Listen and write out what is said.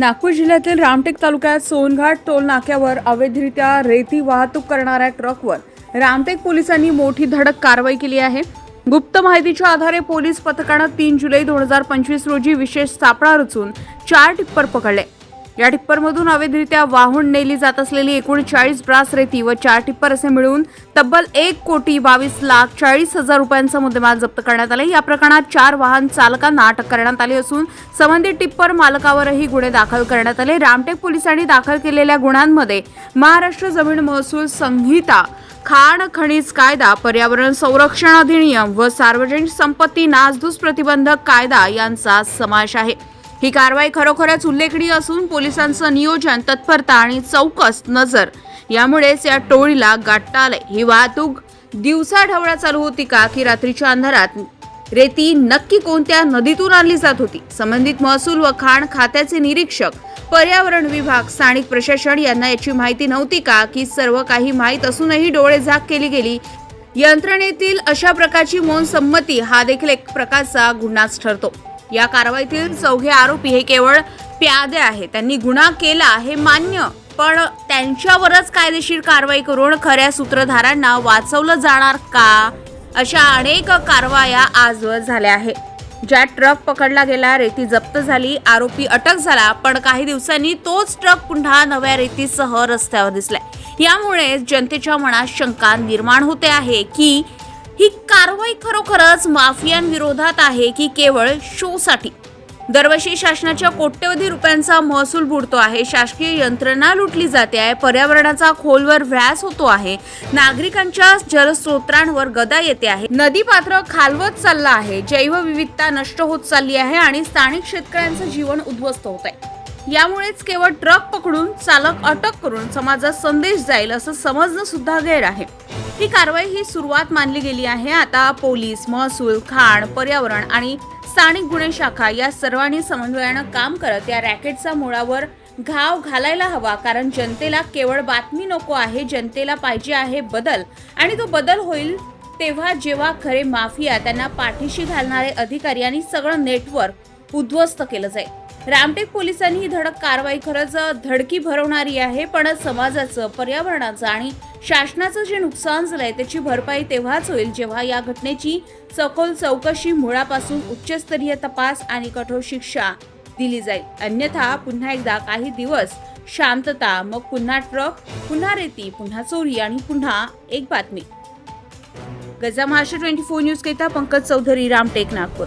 नागपूर जिल्ह्यातील रामटेक तालुक्यात सोनघाट टोल नाक्यावर अवैधरित्या रेती वाहतूक करणाऱ्या ट्रकवर रामटेक पोलिसांनी मोठी धडक कारवाई केली आहे. गुप्त माहितीच्या आधारे पोलीस पथकानं तीन जुलै दोन हजार पंचवीस रोजी विशेष सापळा रचून चार टिप्पर पकडले. या टिप्परमधून अवैधरित्या वाहून नेली जात असलेली एकूण चाळीस ब्रास रेती व चार टिप्पर असे मिळून तब्बल एक कोटी बावीस लाख चाळीस हजार रुपयांचा मुद्देमाल जप्त करण्यात आले. या प्रकरणात चार वाहन चालकांना अटक करण्यात आली असून संबंधित टिप्पर मालकावरही गुन्हे दाखल करण्यात आले. रामटेक पोलिसांनी दाखल केलेल्या गुन्ह्यांमध्ये महाराष्ट्र जमीन महसूल संहिता खाण खनिज कायदा पर्यावरण संरक्षण अधिनियम व सार्वजनिक संपत्ती नासधूस प्रतिबंधक कायदा यांचा समावेश आहे. ही कारवाई खरोखरच उल्लेखनीय असून पोलिसांचं नियोजन तत्परता आणि चौकस नजर यामुळेच या टोळीला गाठता आलंय. ही वाहतूक दिवसा ढवळा चालू होती का की रात्रीच्या अंधारात रेती नक्की कोणत्या नदीतून आणली जात होती? संबंधित महसूल व खाण खात्याचे निरीक्षक पर्यावरण विभाग स्थानिक प्रशासन यांना याची माहिती नव्हती का की सर्व काही माहीत असूनही डोळे झाक केली गेली? यंत्रणेतील अशा प्रकारची मौन संमती हा देखील एक प्रकारचा गुन्हाच ठरतो. या कारवाईतील चौघे आरोपी हे केवळ प्यादे आहे त्यांनी गुन्हा केला हे मान्य. पण त्यांच्यावरच कायदेशीर कारवाई करून खऱ्या सूत्रधारांना वाचवलं जाणार का? अशा अनेक कारवाया आजवर झाल्या आहेत. ज्या ट्रक पकडला गेला रेती जप्त झाली आरोपी अटक झाला पण काही दिवसांनी तोच ट्रक पुन्हा नव्या रेतीसह रस्त्यावर दिसलाय. यामुळे जनतेच्या मनात शंका निर्माण होते आहे की ही कारवाई खरोखरच माफियांविरोधात आहे की केवळ शोसाठी? दरवर्षी शासनाच्या कोट्यवधी रुपयांचा महसूल बुडतो आहे. शासकीय यंत्रणा लुटली जाते आहे. पर्यावरणाचा खोलवर व्यास होतो आहे. नागरिकांच्या जलस्रोतांवर गदा येते आहे. नदी पात्र खालवत चाललं आहे. जैवविविधता नष्ट होत चालली आहे आणि स्थानिक शेतकऱ्यांचं जीवन उद्ध्वस्त होत आहे. यामुळेच केवळ ट्रक पकडून चालक अटक करून समाजात संदेश जाईल असं समजणं सुद्धा गैर आहे. ही कारवाई ही सुरुवात मानली गेली आहे. आता पोलीस महसूल खाण पर्यावरण आणि स्थानिक गुन्हे शाखा या सर्वांनी समन्वयानं काम करत या रॅकेटचा मुळावर घाव घालायला हवा. कारण जनतेला केवळ बातमी नको आहे जनतेला पाहिजे आहे बदल. आणि तो बदल होईल तेव्हा जेव्हा खरे माफिया त्यांना पाठीशी घालणारे अधिकारी आणि सगळं नेटवर्क उद्ध्वस्त केलं जाईल. रामटेक पोलिसांनी ही धडक कारवाई खरंच धडकी भरवणारी आहे पण समाजाचं पर्यावरणाचं आणि शासनाचं जे नुकसान झालंय त्याची भरपाई तेव्हाच होईल जेव्हा या घटनेची सखोल चौकशी मुळापासून उच्चस्तरीय तपास आणि कठोर शिक्षा दिली जाईल. अन्यथा पुन्हा एकदा काही दिवस शांतता मग पुन्हा ट्रक पुन्हा रेती पुन्हा चोरी आणि पुन्हा एक बातमी. गजा महाराष्ट्र ट्वेंटी फोर न्यूज केता पंकज चौधरी रामटेक नागपूर.